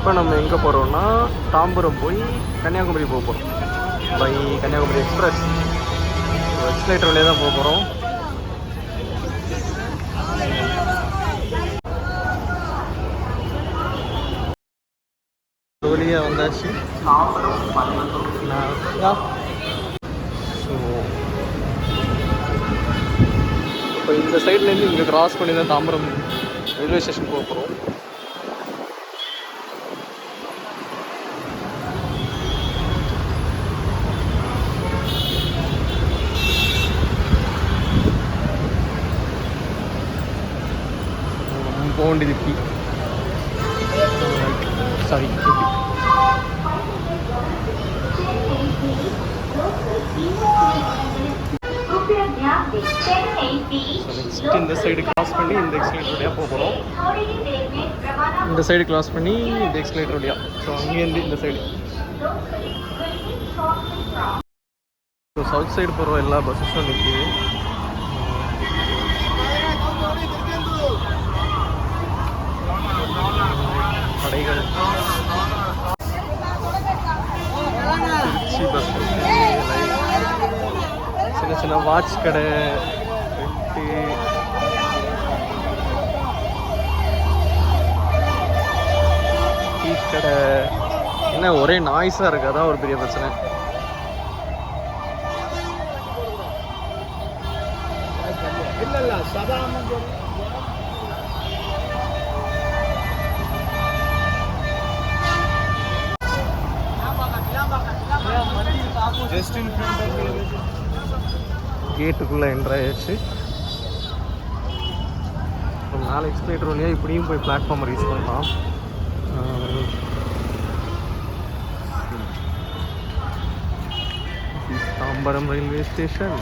இப்போ நம்ம எங்கே போகிறோம்னா தாம்பரம் போய் கன்னியாகுமரி போக போகிறோம். பை கன்னியாகுமரி எக்ஸ்பிரஸ் எக்ஸ்லேட்டர் வழியாக தான் போக போகிறோம். வழியாக வந்தாச்சு. ஸோ இப்போ இந்த சைட்லேருந்து இங்கே கிராஸ் பண்ணி தான் தாம்பரம் ரயில்வே ஸ்டேஷன் போக போகிறோம். സൗണ്ട് കിട്ടി സോറി കിട്ടി இந்த சைடு கிராஸ் பண்ணி இந்த எக்ஸ்லேட்டர் வழியாக போக போகிறோம் இந்த சைடு கிராஸ் பண்ணி இந்த எக்ஸ்லேட்டர் வழியாக ஸோ அங்கேருந்து இந்த சைடு ஸோ சவுத் சைடு போகிற எல்லா பஸ்ஸஸும் நிற்கிது கடைகள் திருச்சி பஸ் சின்ன சின்ன வாட்ச் கடை ரெட்டு டீ கடை. என்ன ஒரே நாய்ஸாக இருக்கு அதான் ஒரு பெரிய பிரச்சனை. Just கேட்டுக்குள்ளே என்ட்ராயிடுச்சு அப்புறம் மேலே எக்ஸ்பிளேட்டர் வழியாக இப்படியும் போய் பிளாட்ஃபார்ம் ரீச் பண்ணலாம் தாம்பரம் ரயில்வே ஸ்டேஷன்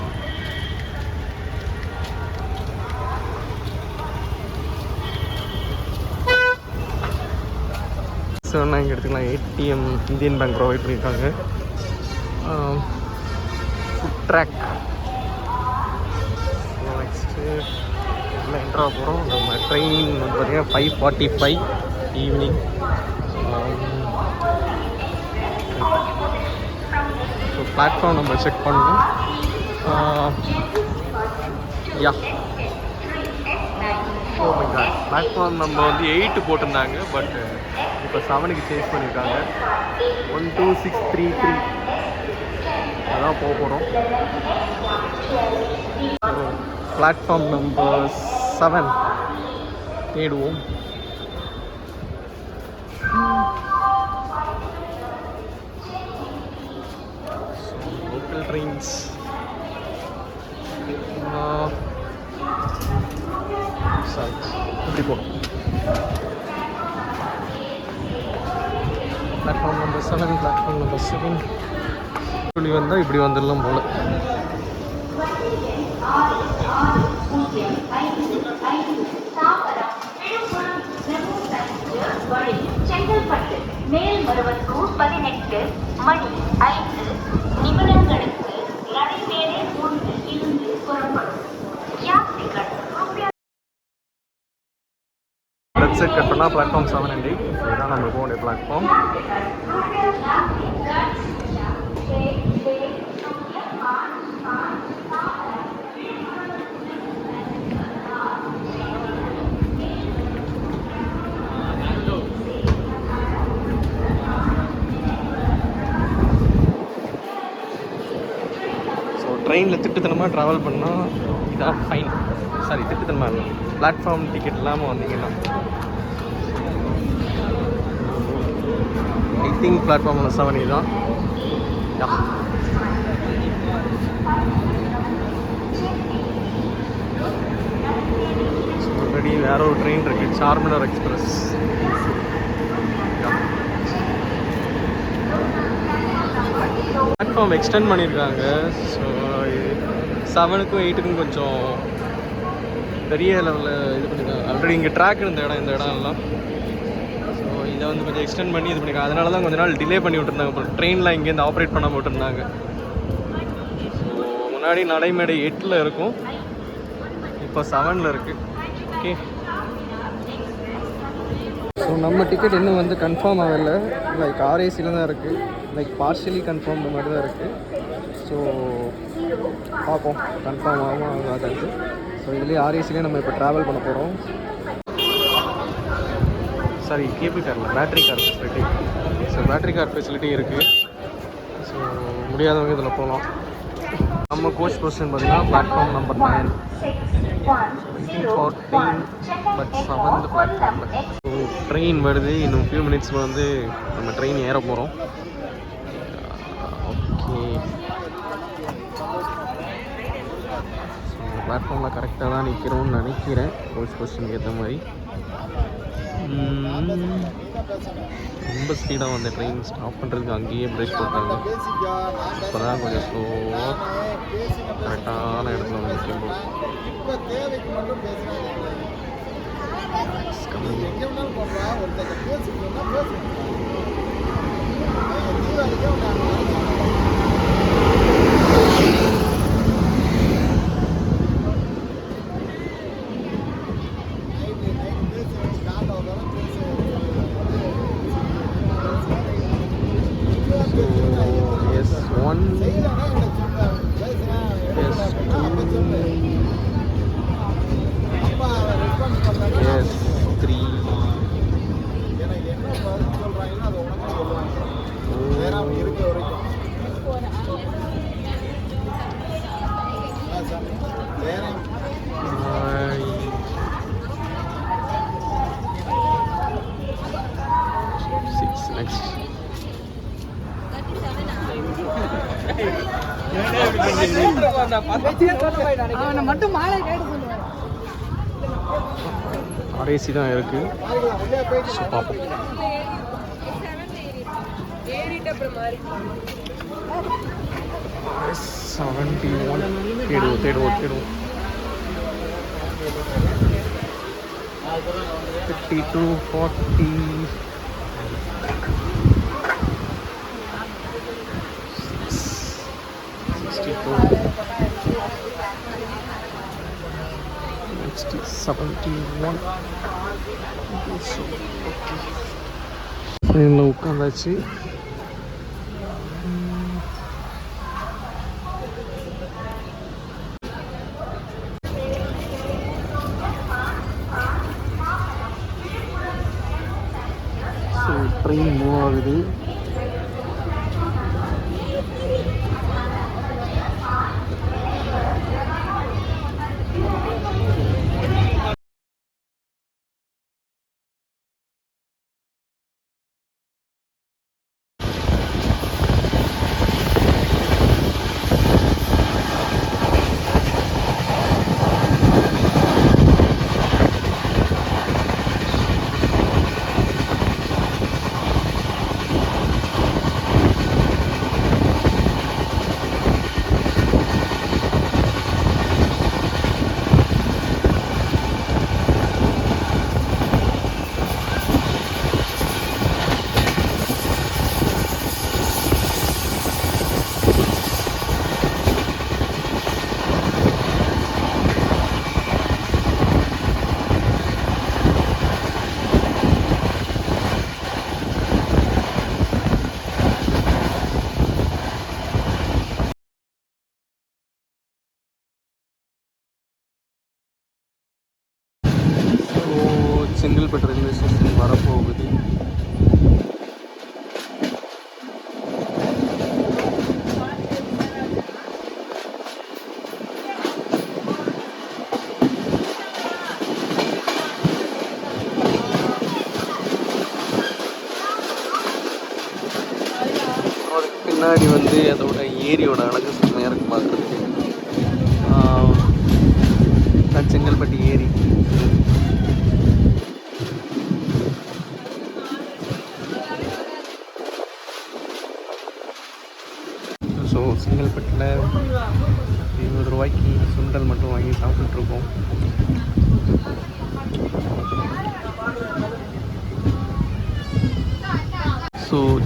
ஸோ நான் இங்கே எடுத்துக்கலாம். ஏடிஎம் இந்தியன் பேங்க் ப்ரொவைட் பண்ணியிருக்காங்க. ஃபுட் ட்ராக் எல்லாம் போகிறோம் நம்ம ட்ரெயின் வந்து பார்த்திங்கன்னா five forty five evening so platform நம்ம செக் பண்ணணும். யா ஓ மை காட் பிளாட்ஃபார்ம் நம்ம வந்து எயிட்டு போட்டிருந்தாங்க பட் இப்போ செவனுக்கு சேஞ்ச் பண்ணியிருக்காங்க one two six three three அதான் போக போகிறோம் பிளாட்ஃபார்ம் நம்பர்ஸ் செவன் தேடுவோம் லோக்கல் ட்ரெயின்ஸ் சாரி இப்படி போகும் platform number seven platform number seven இப்படி வந்தால் இப்படி வந்துடலாம் போல். மேல்மருவத்தூர் பதினெட்டு மணி ஐந்து நிமிடங்களுக்கு நடைமேடை ஒன்றில் இருந்து புறப்படும். யாத்திரிகள் ரூபாய் லெஃப்ட் சைட் கட் பண்ணால் பிளாட்ஃபார்ம் செவன் அண்ட் எயிட் இதுதான் நம்ம போக வேண்டிய பிளாட்ஃபார்ம் ஸோ ட்ரெயினில் திட்டுத்தனமாக ட்ராவல் பண்ணால் இதான் ஃபைன் சாரி திட்டுத்தனமாக இல்லை. பிளாட்ஃபார்ம் டிக்கெட் இல்லாமல் வந்தீங்கன்னா. ஐ திங்க் பிளாட்ஃபார்ம் ஒன்று செவன் தான் ஆல்ரெடி வேற ஒரு ட்ரெயின் இருக்குது சார்மினார் எக்ஸ்பிரஸ் பிளாட்ஃபார்ம் எக்ஸ்டெண்ட் பண்ணியிருக்காங்க ஸோ செவனுக்கும் எயிட்டுக்கும் கொஞ்சம் பெரிய லெவலில் இது பண்ணியிருக்காங்க ஆல்ரெடி இங்கே ட்ராக் இருந்த இடம் இந்த இடம் எல்லாம். ஸோ இதை வந்து கொஞ்சம் எக்ஸ்டெண்ட் பண்ணி இது பண்ணியிருக்காங்க அதனால தான் கொஞ்ச நாள் டிலே பண்ணி விட்டுருந்தாங்க. அப்புறம் ட்ரெயினில் இங்கேருந்து ஆப்ரேட் பண்ண விட்டுருந்தாங்க. ஸோ முன்னாடி நடைமேடை எட்டில் இருக்கும். இப்போ செவனில் இருக்குது ஓகே ஸோ நம்ம டிக்கெட் இன்னும் வந்து கன்ஃபார்ம் ஆகலை. லைக் ஆர்ஏசியில் தான் இருக்குது லைக் பார்ஷியலி கன்ஃபார்ம் மாதிரி தான் இருக்குது ஸோ பார்ப்போம். கன்ஃபார்ம் ஆகும் ஆகாது ஸோ இதுலேயே ஆர்ஏசிலே நம்ம இப்போ ட்ராவல் பண்ண போகிறோம் சாரி கேபிள் காரில் battery car facility so battery car facility இருக்குது ஸோ முடியாதவங்க இதில் போகலாம் நம்ம கோச் பொசிஷன் பார்த்தீங்கன்னா platform number nine fourteen but seventh பிளாட்ஃபார்மில் ஸோ ட்ரெயின் வருது. இன்னும் ஃபியூ மினிட்ஸில் வந்து நம்ம ட்ரெயின் ஏற போகிறோம் ஓகே ஸோ பிளாட்ஃபார்மில் கரெக்டாக தான் நிற்கிறோம்னு நினைக்கிறேன். கோச் பொசிஷனுக்கு ஏற்ற மாதிரி. ரொம்ப ஸ்பீடாக வந்த ட்ரெயின் ஸ்டாப் பண்ணுறதுக்கு அங்கேயே பிரேக் போட்டாங்க. இப்போ தான் கொஞ்சம் ஸ்லோவாக கரெக்டான இடத்துல வந்து நிற்கும்போது It's கடைசி தான் இருக்கு. ஸோ பார்ப்போம் செவன்டி ஒன் தேடுவோம் தேடுவோம் தேடுவோம். Fifty two forty sixty four next seventy one ட்ரெயினில் உட்காந்தாச்சு ஸோ ட்ரெயின் மூவ் ஆகுது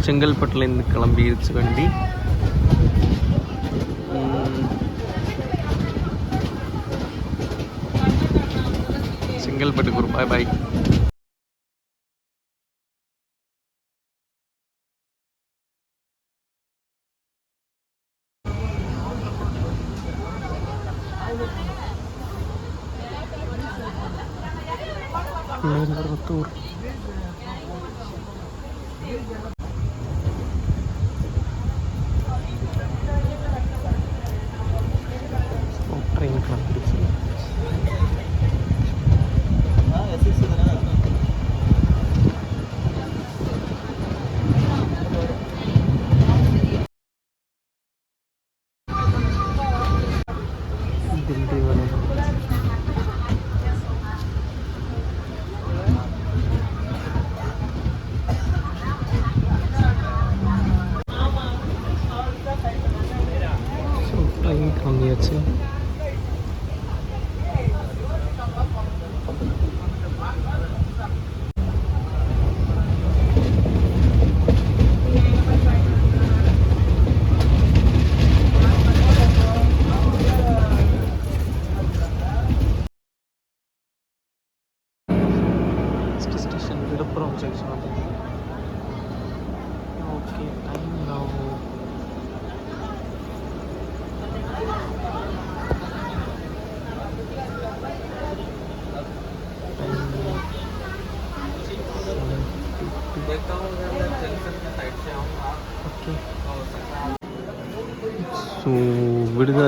ചെങ്കൽപ്പട്ടിൽ നിന്ന് കിളമ്പി വണ്ടി ചെങ്കൽപ്പട്ട് കുറുപ്പായ ബൈ ബൈ. ட்ரெயின் கிளம்பிடுச்சு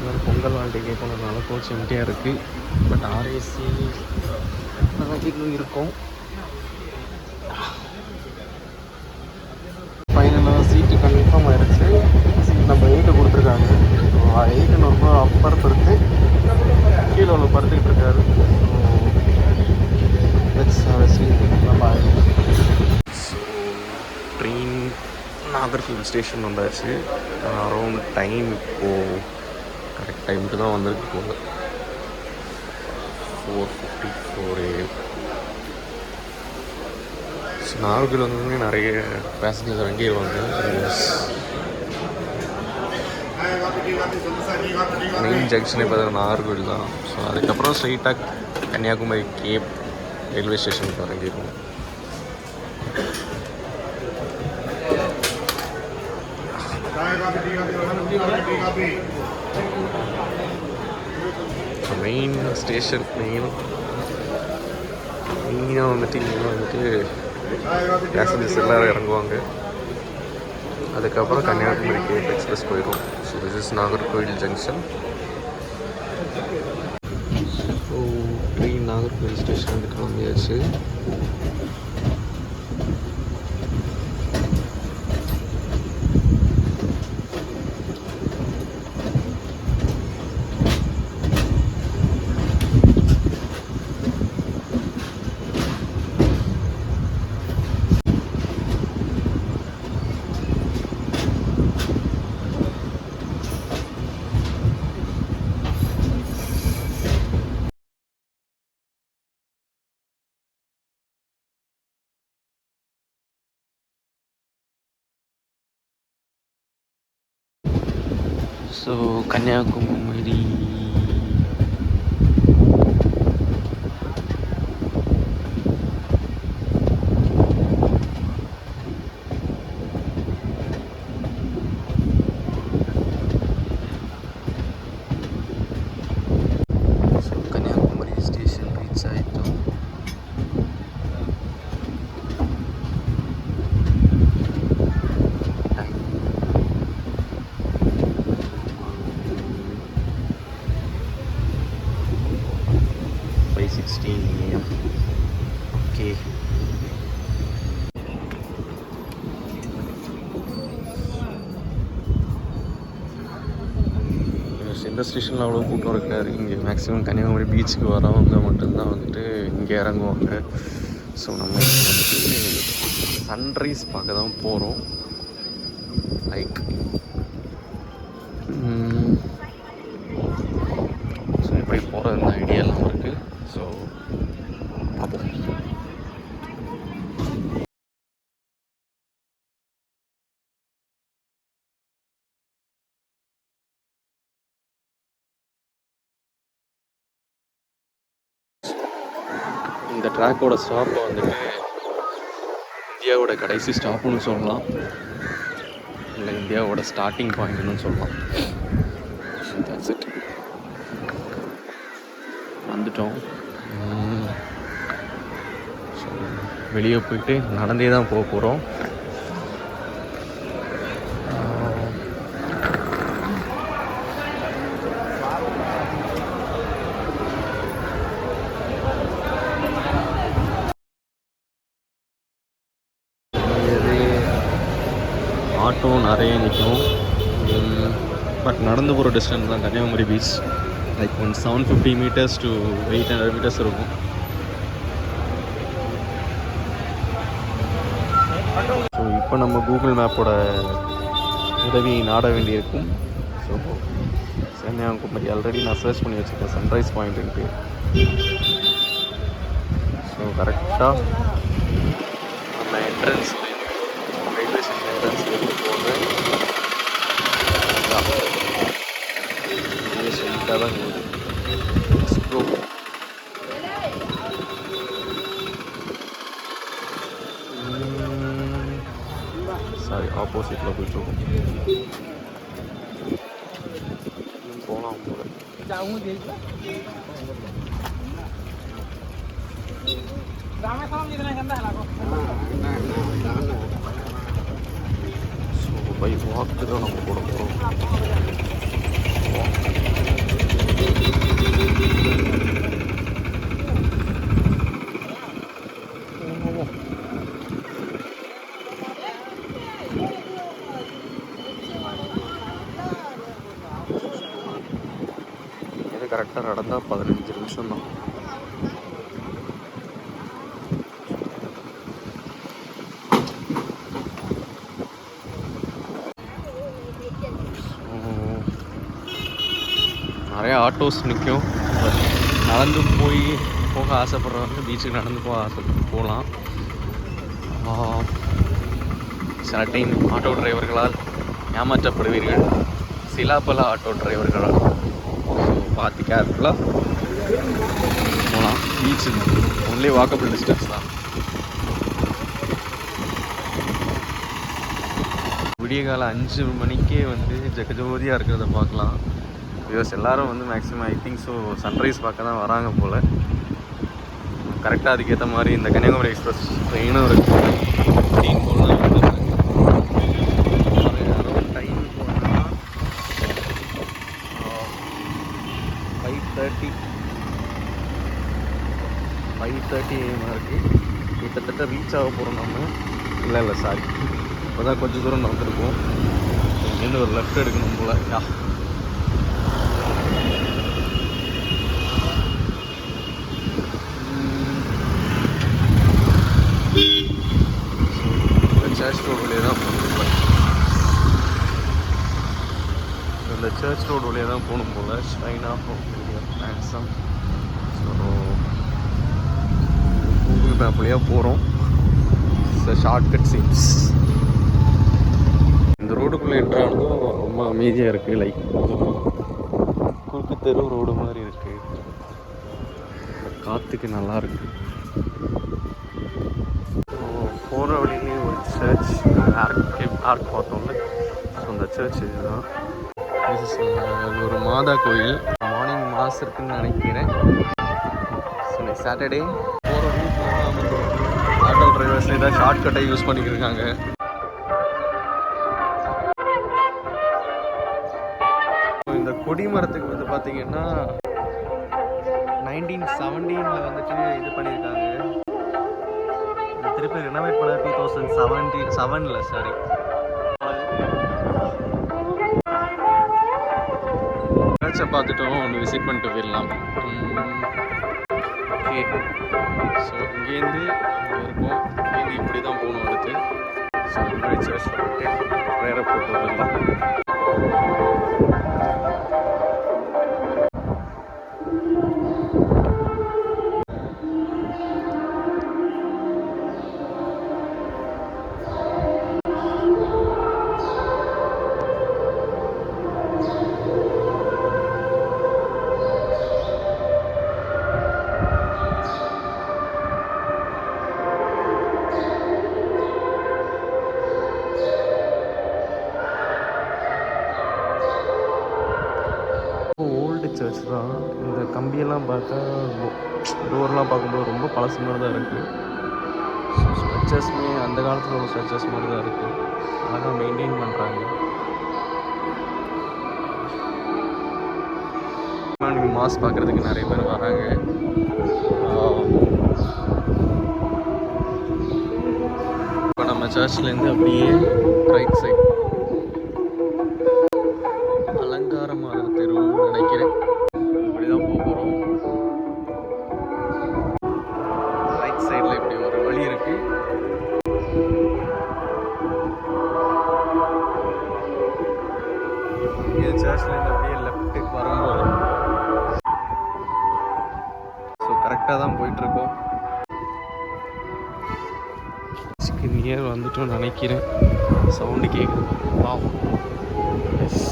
இருந்தாலும் பொங்கல் வாழ்க்கை போனதுனால கோச் எம்டியாக இருக்குது பட் ஆர்ஏசி இன்னும் இருக்கும். ஃபைனலாக சீட்டு கன்ஃபார்ம் ஆயிடுச்சு சீட் நம்ம எயிட்டை கொடுத்துருக்காங்க. எயிட்டு ரொம்ப அப்பர் படுத்து கீழே உள்ள படுத்துக்கிட்டு இருக்காரு. ட்ரெயின் நாகர்கோவில் ஸ்டேஷன் வந்தாச்சு. அரௌண்ட் டைம் இப்போது டைமுக்கு தான் வந்திருக்கு போல. Four fifty four AM Nagercoil வந்து நிறைய பேசஞ்சர்ஸ் இறங்கிடுவாங்க மெயின் ஜங்ஷனே பார்த்தீங்கன்னா நாகர்கோவில் தான். ஸோ அதுக்கப்புறம் ஸ்ட்ரைட்டாக கன்னியாகுமரி கேப் ரயில்வே ஸ்டேஷனுக்கு இறங்கிடுவோம் மெயின் ஸ்டேஷன் மெயின் மெயினாக வந்துட்டு இங்கே வந்துட்டு பேசஞ்சர்ஸ் எல்லோரும் இறங்குவாங்க. அதுக்கப்புறம் கன்னியாகுமரி கேப் எக்ஸ்பிரஸ் போயிடும் so this is Nagercoil junction so train Nagercoil station வந்து கிளம்பியாச்சு. So Kanyakumari so Kanyakumari station reach ஆயிட்டோம் time five sixteen AM okay எந்த ஸ்டேஷனில் அவ்வளோ கூட்டம் இருக்காது. இங்கே மேக்ஸிமம் கன்னியாகுமரி பீச்சுக்கு வரவங்க மட்டும்தான் வந்துட்டு இங்கே இறங்குவாங்க. ஸோ நம்ம வந்துட்டு சன்ரைஸ் பார்க்க தான் போகிறோம் லைக் ட்ராக்கோட ஸ்டாப்பை வந்துட்டு இந்தியாவோட கடைசி ஸ்டாப்புன்னு சொல்லலாம். இல்லை இந்தியாவோட ஸ்டார்டிங் பாயிண்ட்னு சொல்லலாம். தட்ஸ் இட் வந்துட்டோம். வெளியே போயிட்டு நடந்தே தான் போக போகிறோம் ஆட்டோ நிறைய நிற்கும் பட் டிஸ்டன்ஸ் தான் Kanyakumari beach like one seven fifty metres to eight hundred metres இருக்கும். ஸோ இப்போ நம்ம கூகுள் மேப்போட உதவியை நாட வேண்டியிருக்கும். ஸோ கன்னியாகுமரி ஆல்ரெடி நான் சர்ச் பண்ணி வச்சுருக்கேன் சன்ரைஸ் பாயிண்ட்டுன்ட்டு ஸோ கரெக்டாக நம்ம என்ட்ரன்ஸ் ரயில்வே ஸ்டேஷன் என்ட்ரன்ஸ் போகிறேன் ஸ்ட்ரெயிட்டாக தான் போகுது Let's go. சாரி ஆப்போசிட்டில் போயிட்டுருக்கோம் போகலாம் போல ஸோ பை வாக்கு தான் நம்ம போட போகிறோம் இது கரெக்டாக நடந்தால் பதினஞ்சு நிமிஷம் தான் நிறைய ஆட்டோஸ் நிற்கும் நடந்து போய் போக ஆசைப்படுறவங்க பீச்சுக்கு நடந்து போக ஆசைப்பட்டு போகலாம். சில டைம் ஆட்டோ டிரைவர்களால் ஏமாற்றப்படுவீர்கள். சில பல ஆட்டோ டிரைவர்களால் பார்த்து கேர்ஃபுல்லாக போகலாம். பீச்சு ஒன்லி வாக்கபிள் டிஸ்டன்ஸ் தான். விடிய காலம் அஞ்சு மணிக்கே வந்து ஜெகஜோதியாக இருக்கிறத பார்க்கலாம். பிகாஸ் எல்லோரும் வந்து maximum I think so sunrise பார்க்க தான் வராங்க போல். கரெக்டாக அதுக்கேற்ற மாதிரி இந்த கன்னியாகுமரி எக்ஸ்பிரஸ் ட்ரெயினும் இருக்குது ட்ரெயின் போகலாம் time five thirty five thirty ஏமாக இருக்குது கிட்டத்தட்ட ரீச் ஆக போகிறோம் நம்ம. இல்லை இல்லை சாரி இப்போ தான் கொஞ்சம் தூரம் நடந்துருக்கோம். இங்கேருந்து ஒரு லெஃப்ட் எடுக்கணும் போல். யா. சர்ச் ரோடு வழியாக தான் போகணும். இந்த சர்ச் ரோடு வழியாக தான் போகணும் போல். Shine of handsome so Google map வழியாக போகிறோம் ஷார்ட்கட் சீன்ஸ் இந்த ரோடுக்குள்ளே என்ட்ரானதும் ரொம்ப அமைதியாக இருக்குது லைக் குறுக்கு தெரு ரோடு மாதிரி இருக்குது காற்றுக்கு நல்லா இருக்குது போகிற வழியிலே church, சர்ச் ஆர்க் பார்த்தோம்ல ஸோ அந்த சர்ச் இதுதான் இது uh, ஒரு மாதா கோயில். மார்னிங் மாஸ் இருக்குன்னு நினைக்கிறேன். ஸோ சாட்டர்டே போகிற ரூட் ஆட்டோ டிரைவர்ஸ் ஏதாவது ஷார்ட்கட்டை யூஸ் பண்ணிக்கிட்டு இருக்காங்க இந்த கொடி மரத்துக்கு வந்து பார்த்தீங்கன்னா நைன்டீன் செவன்டீனில் வந்துட்டு இது பண்ணியிருக்காங்க இது திருப்பி ரினோவேட் பண்ண டூ தௌசண்ட் செவன்டீன் செவனில் சாரி சர்ச்சை பார்த்துட்டோம் ஒன்று விசிட் பண்ணிட்டு போயிடலாம். ஓகே ஸோ இங்கேருந்து இங்கே இருக்கோம். இங்கேருந்து இப்படி தான் போகணும் அடுத்து. ஸோ முன்னாடி போட்டு வரலாம் சர்ச் தான் இந்த கம்பியெல்லாம் பார்த்தா டோர்லாம் பார்க்கும்போது ரொம்ப பழசு மாதிரி தான் இருக்குது ஸ்ட்ரக்சர்ஸுமே அந்த காலத்தில் உள்ள ஸ்ட்ரக்சர்ஸ் மாதிரி தான் இருக்குது அழகாக மெயின்டைன் பண்ணுறாங்க மார்னிங் மாஸ் பார்க்குறதுக்கு நிறைய பேர் வராங்க. இப்போ நம்ம சர்ச்லேருந்து அப்படியே ரைட் சைட் இது சர்ச்லேருந்து அப்படியே லெஃப்ட்டுக்கு வரும்போது. ஸோ கரெக்டாக தான் போயிட்டுருக்கோம். நியர் வந்துட்டோம்னு நினைக்கிறேன். சவுண்டு கேட்குது வாவ் எஸ்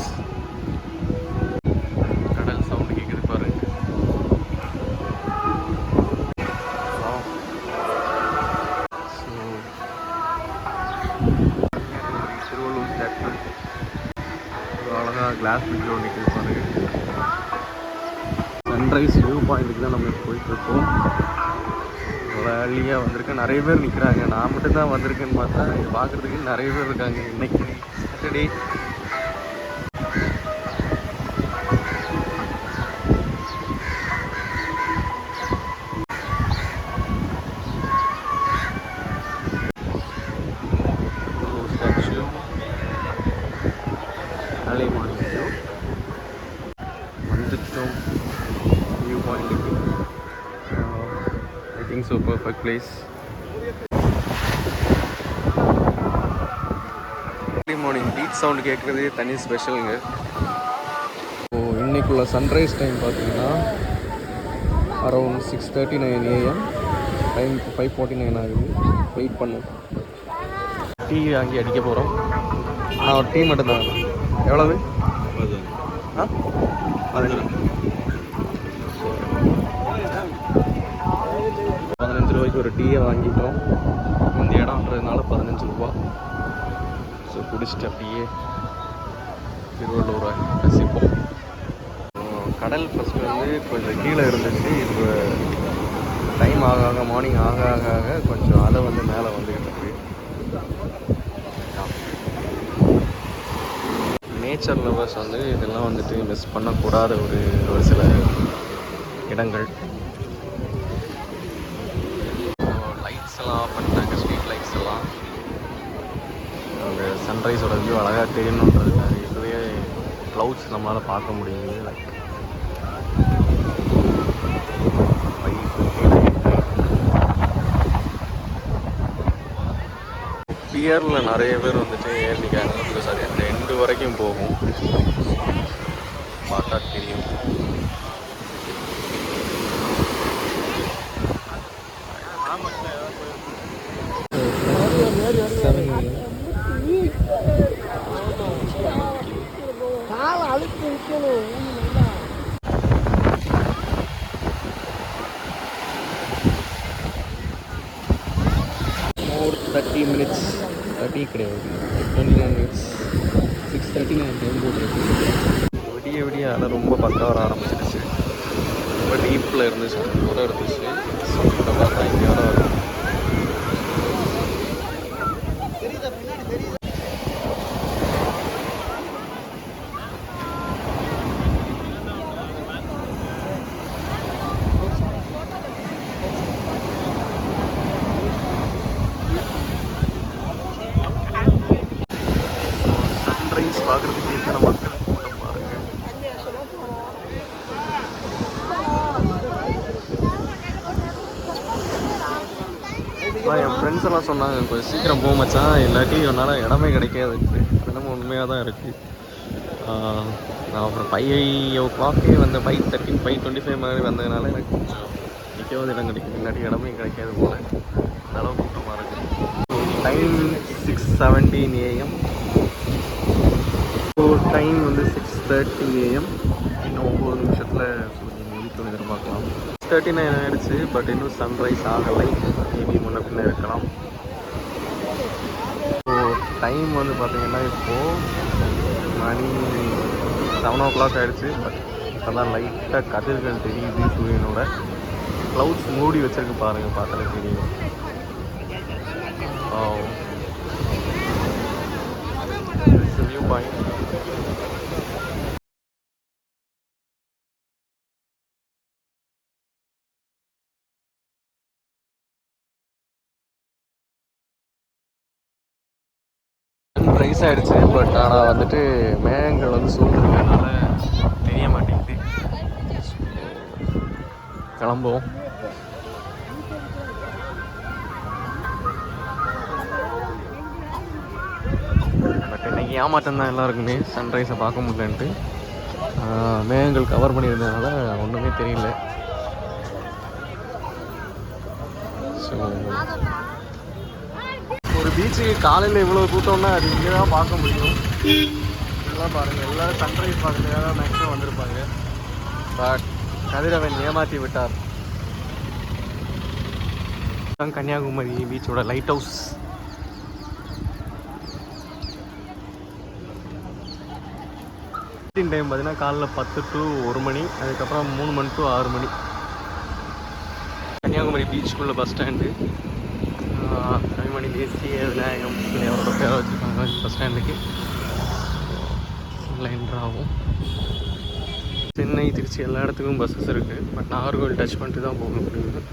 நிறைய பேர் நிற்கிறாங்க நான் மட்டும்தான் வந்திருக்கேன்னு பார்த்தா இது பார்க்குறதுக்கு நிறைய பேர் இருக்காங்க இன்னைக்கு. சாட்டர்டே ஸ்டாச்சு நாளை மார்னிங் வியூ வந்துட்டோம். வியூ பாயிண்ட்டுக்கு I think so perfect place early morning beat sound கேட்குறதே தனி ஸ்பெஷலுங்க. ஸோ இன்னைக்குள்ள சன்ரைஸ் டைம் பார்த்தீங்கன்னா around six thirty nine AM time five forty nine ஆகுது. வெயிட் பண்ணும் டீ வாங்கி அடிக்க போகிறோம் நான் ஒரு டீ மட்டும் தான் எவ்வளவு ஆ? பதினஞ்சு பதினஞ்சு ரூபாய்க்கு ஒரு டீயை வாங்கிட்டோம். இந்த இடம்ன்றதுனால பதினஞ்சு ரூபா. ஸோ குடிச்சிட்டு அப்படியே திருவள்ளூரை ரசிப்போம் கடல் ஃபஸ்ட்டு வந்து கொஞ்சம் கீழே இருந்துச்சு இப்போ டைம் ஆக ஆக மார்னிங் ஆக ஆக ஆக கொஞ்சம் அலை வந்து மேலே வந்துக்கிட்டு இருக்கு. நேச்சர் லவர்ஸ் வந்து இதெல்லாம் வந்துட்டு மிஸ் பண்ணக்கூடாத ஒரு ஒரு சில இடங்கள். சன்ரைஸோட வியூ அழகாக தெரியணுன்றதுக்காக இதுவே க்ளவுட்ஸ் நம்மளால் பார்க்க முடியுது. லைக் பியரில் நிறைய பேர் வந்துட்டு ஏறிக்காங்க ப்ளஸ் அது எண்டு வரைக்கும் போகும். பார்த்தா தெரியும் காலை அழுத்தி வைக்கணும் மோர் தேர்ட்டி மினிட்ஸ் தேர்ட்டி கிடையாது twenty nine minutes six thirty nine time போட்டுருக்கு விடிய விடிய அலை ரொம்ப பக்கம் வர ஆரம்பிச்சிருச்சு ரொம்ப டீப்பில் இருந்துச்சு அந்த தூரம் இருந்துச்சு ஸோ இப்போ பார்த்தா இங்கே வர வரும் சன்ரைஸ் பார்க்குறதுக்கு எத்தனை மக்கள் கூட்டம் பாருங்க அதான் என் ஃப்ரெண்ட்ஸ் கொஞ்சம் சீக்கிரம் போக மச்சான். இல்லாட்டி என்னால் இடமே கிடைக்காது. இடமும் உண்மையாக தான் இருக்குது நான் அப்புறம் ஃபைவ் ஓ கிளாக்கே வந்த five thirty five twenty five மாதிரி வந்ததுனால எனக்கு கொஞ்சம் நிற்கவும் இடம் கிடைக்கும் இல்லாட்டி இடமே கிடைக்காது போல. அந்த அளவு கூட்டமாக இருக்குது time six seventeen AM so time வந்து சிக்ஸ் தேர்ட்டி ஏஎம் இன்னும் ஒம்பது நிமிஷத்தில் சூரியன் உதிக்கும் எதிர்பார்க்கலாம் சிக்ஸ் தேர்ட்டி நைன் ஆயிடுச்சு பட் இன்னும் சன்ரைஸ் ஆகலை. மேபி முன்ன பின்ன இருக்கலாம். டைம் வந்து பார்த்திங்கன்னா இப்போது மணி செவன் ஓ கிளாக் ஆகிடுச்சு பட் இப்போ தான் லைட்டாக கதிர்கள் தெரியுது சூரியனோட. க்ளவுட்ஸ் மூடி வச்சுருக்கு பாருங்கள் பார்த்தாலே தெரியும். வியூ பாயிண்ட் ரிலீஸ் ஆயிடுச்சு பட் ஆனால் வந்துட்டு மேகங்கள் வந்து சூழ்ந்துருக்கனால தெரிய மாட்டேங்குது கிளம்புவோம். பட் இன்னைக்கு ஏமாற்றம் தான் எல்லாருக்குமே. சன்ரைஸை பார்க்க முடியலன்ட்டு. மேகங்கள் கவர் பண்ணியிருந்ததுனால ஒன்றுமே தெரியல. ஸோ பீச்சுக்கு காலையில் இவ்வளோ கூட்டம்னா அது இங்கே தான் பார்க்க முடியும். எல்லாம் பாருங்கள் எல்லோரும் சன்ரைஸ் பார்க்கறதுக்காக தான் மேக்ஸிமம் வந்திருப்பாங்க. பட் கதிரவன் ஏமாற்றி விட்டார். கன்னியாகுமரி பீச்சோட லைட் ஹவுஸ் டைம் பார்த்தீங்கன்னா காலைல பத்து டு ஒரு மணி அதுக்கப்புறம் மூணு மணி டு ஆறு மணி. கன்னியாகுமரி பீச்சுக்குள்ள பஸ் ஸ்டாண்டு தேசிய விநாயகம் சொல்லி அவரோட பேரை வச்சுருக்காங்க பஸ் ஸ்டாண்டுக்கு லைன்றாகும் சென்னை திருச்சி எல்லா இடத்துக்கும் பஸ்ஸஸ் இருக்குது பட் நாகர்கோவில் டச் பண்ணிட்டு தான் போக முடியும்